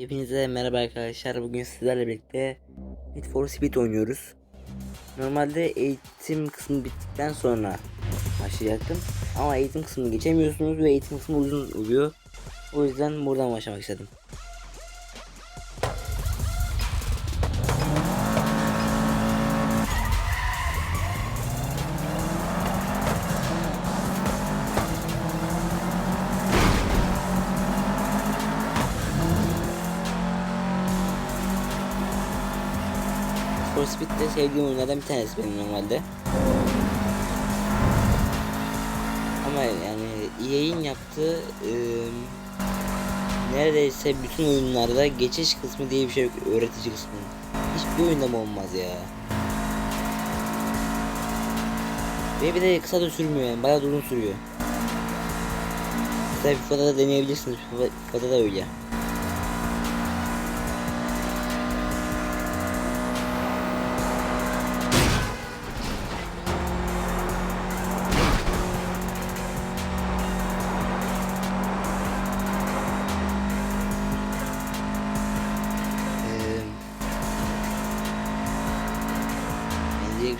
Hepinize merhaba arkadaşlar. Bugün sizlerle birlikte Need for Speed oynuyoruz. Normalde eğitim kısmı bittikten sonra başlayacaktım. Ama eğitim kısmını geçemiyorsunuz ve eğitim kısmı uzun oluyor. O yüzden buradan başlamak istedim. For Speed'de sevdiğim oyunlardan bir tanesi benim normalde. Ama yani EA'in yaptığı ıı, neredeyse bütün oyunlarda geçiş kısmı diye bir şey yok. Öğretici kısmı. Hiçbir oyunda mı olmaz ya? Ve bir de kısa da sürmüyor yani. Bayağı uzun sürüyor. Mesela FIFA'da da deneyebilirsiniz. FIFA, FIFA'da da öyle.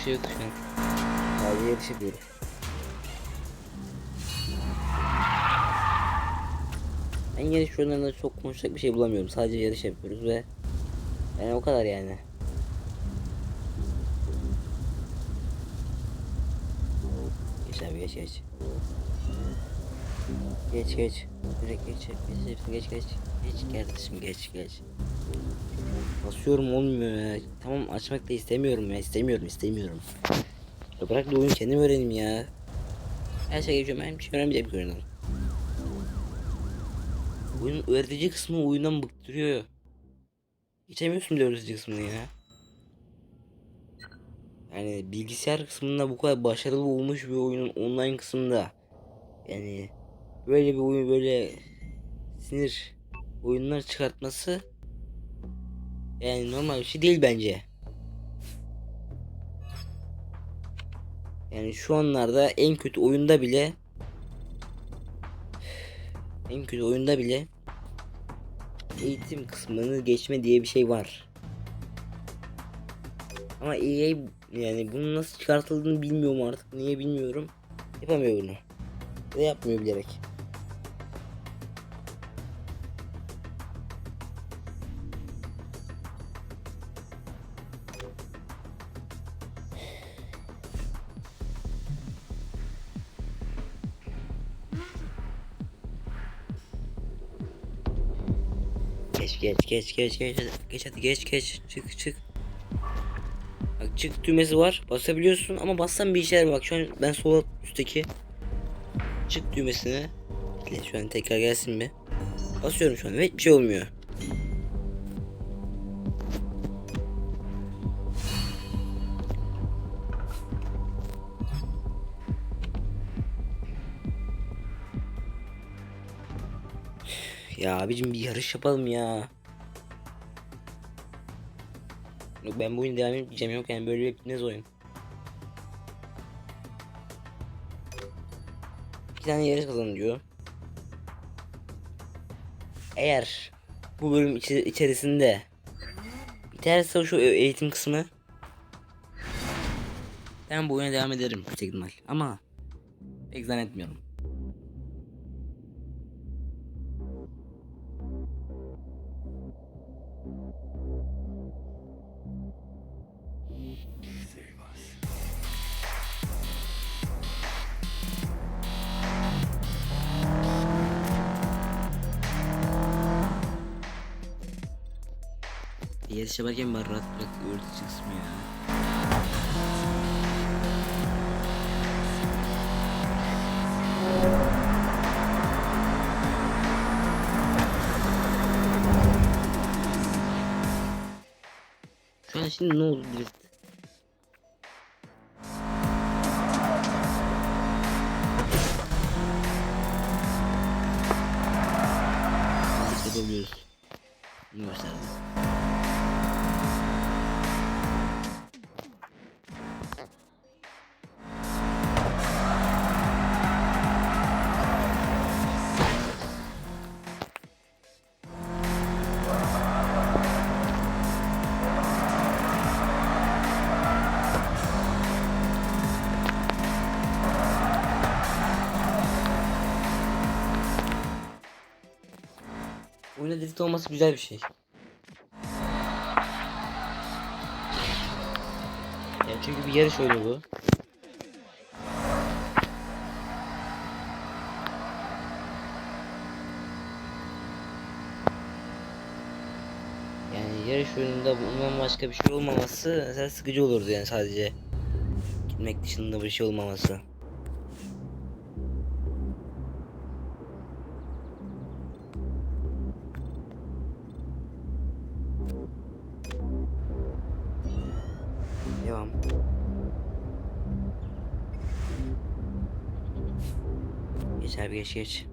Bir şey yok şu an. Sadece yarış yapıyoruz. Ben yarış oyunlarında çok konuşacak bir şey bulamıyorum. Sadece yarış yapıyoruz ve yani o kadar yani. Geç abi geç geç. Geç geç. Direkt geç. Geç geç geç. Geç kardeşim geç geç. Basıyorum olmuyor ya. Tamam açmak da istemiyorum ya. istemiyorum istemiyorum. Ya bırak da oyunu kendim öğreneyim ya. Her şey geçiyorum ben bir şey öğrenmeyeceğim oyundan. Oyunun öğretici kısmı oyundan bıktırıyor. Geçemiyorsun bile öğretici kısmını ya. Yani bilgisayar kısmında bu kadar başarılı olmuş bir oyunun online kısmında yani böyle bir oyun böyle sinir oyunlar çıkartması yani normal bir şey değil bence. Yani şu anlarda en kötü oyunda bile en kötü oyunda bile eğitim kısmını geçme diye bir şey var. Ama EA yani bunun nasıl çıkartıldığını bilmiyorum artık. Niye bilmiyorum. Yapamıyor bunu. Ve yapmıyor bilerek. Geç geç geç geç geç geç hadi geç geç çık çık. Bak çık düğmesi var basabiliyorsun ama bassan bir yarar bak şu an ben sol üstteki çık düğmesine şu an tekrar gelsin mi? Basıyorum şu an ve hiçbir şey olmuyor. Ya abicim bir yarış yapalım ya. Yok ben bu oyunu devam etmeyeceğim yok yani böyle bitmez oyun. Bir tane yarış kazan diyor. Eğer bu bölüm içi- içerisinde biterse şu eğitim kısmı ben bu oyuna devam ederim yüksek ama pek zannetmiyorum. Yarış yaparken bari rahat bırak öğretici kısmı ya. Şu an şimdi ne oldu drift? Drift olması güzel bir şey. Ya çünkü bir yarış oyunu bu. Yani yarış oyununda bundan başka bir şey olmaması mesela sıkıcı olurdu yani sadece. Gitmek dışında bir şey olmaması. Devam. Geç abi geç geç.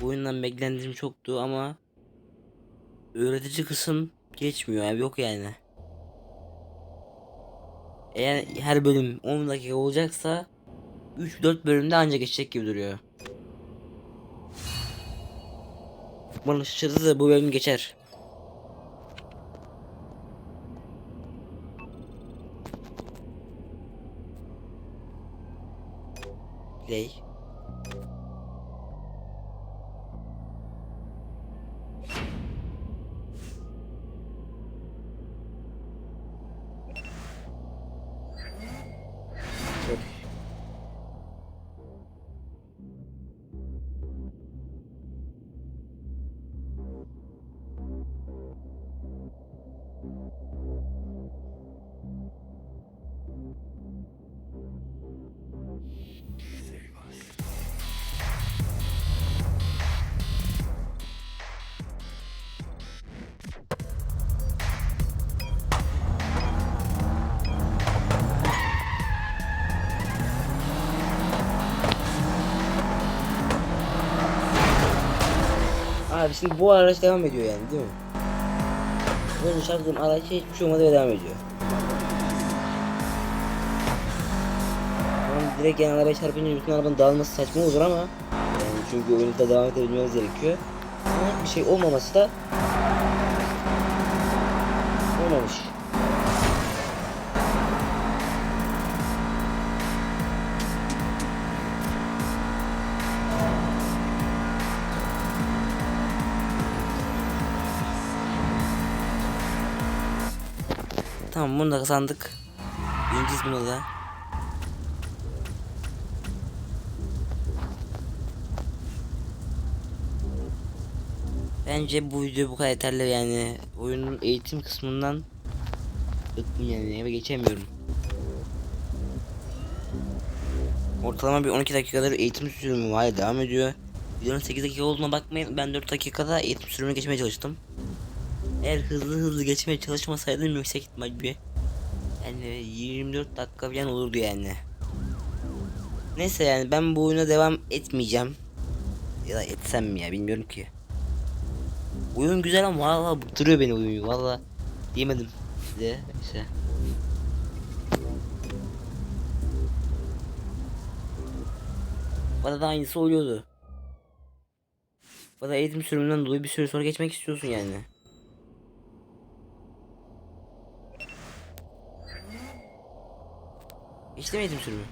Bu oyundan beklentirim çoktu ama öğretici kısım geçmiyor abi yok yani. Eğer her bölüm 10 dakika olacaksa 3-4 bölümde ancak geçecek gibi duruyor. Şaşırdı da bu bölüm geçer. Play. Abi şimdi bu araç devam ediyor yani değil mi? Böyle çarptığım araç hiçbir şey olmadı ve devam ediyor. Tamam direkt yani arabaya çarpınca bütün arabanın dağılması saçma olur ama yani çünkü oyunda devam edebilmemiz gerekiyor. Ama bir şey olmaması da olmamış. Tamam bunu da kazandık. Birinciyiz bunu da. Bence bu video bu kadar yeterli yani oyunun eğitim kısmından bıktım yani eve geçemiyorum. Ortalama bir 12 dakikadır eğitim sürümü var devam ediyor. Videonun 8 dakika olduğuna bakmayın ben 4 dakikada eğitim sürümünü geçmeye çalıştım. Eğer hızlı hızlı geçmeye çalışmasaydım yüksek ihtimal bir yani 24 dakika falan olurdu yani. Neyse yani ben bu oyuna devam etmeyeceğim. Ya da etsem mi ya bilmiyorum ki. Oyun güzel ama valla bıktırıyor beni oyunu valla. Diyemedim size işte. Bana da aynısı oluyordu. Bana eğitim sürümünden dolayı bir süre sonra geçmek istiyorsun yani. Geçti mi sürümü?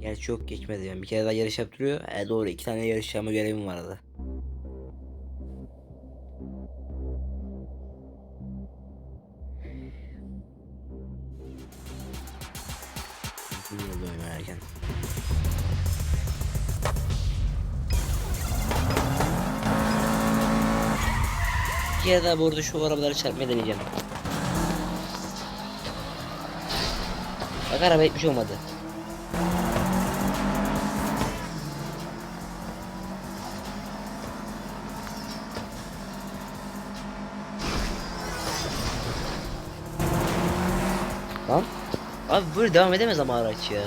Gerçi çok geçmedi yani bir kere daha yarış yaptırıyor. E doğru iki tane yarış yapma görevim vardı. Oynarken. Bir kere daha burada şu arabaları çarpmaya deneyeceğim. Bak araba hiçbir şey olmadı. Lan. Abi böyle devam edemez ama araç ya.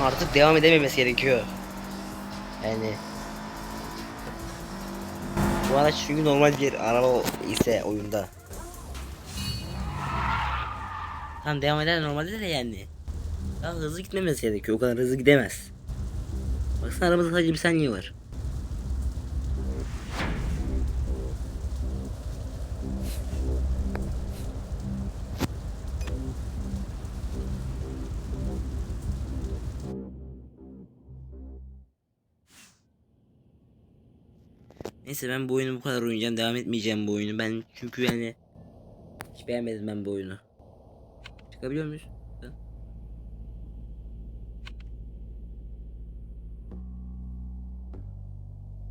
Artık devam edememesi gerekiyor. Yani bu araç çünkü normal bir araba ise oyunda. Tam devam eder normalde de yani. Daha hızlı gitmemesi gerekiyor. O kadar hızlı gidemez. Baksana aramızda sadece bir saniye var. Neyse ben bu oyunu bu kadar oynayacağım. Devam etmeyeceğim bu oyunu. Ben çünkü yani hiç beğenmedim ben bu oyunu. Çıkabiliyor muyuz?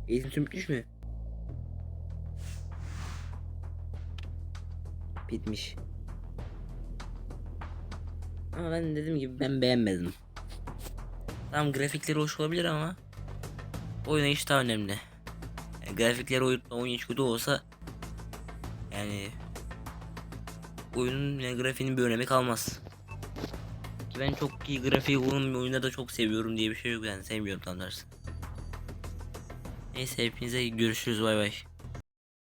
Eğitim bitmiş mi? Bitmiş. Ama ben dediğim gibi ben beğenmedim. Tamam grafikleri hoş olabilir ama oynayış daha önemli. Grafikleri oyun, oyun içgüdü olsa yani oyunun yani grafiğinin bir önemi kalmaz. Ben çok iyi grafiği bir oyunda da çok seviyorum diye bir şey yok yani sevmiyorum tam tersi. Neyse hepinize görüşürüz bay bay.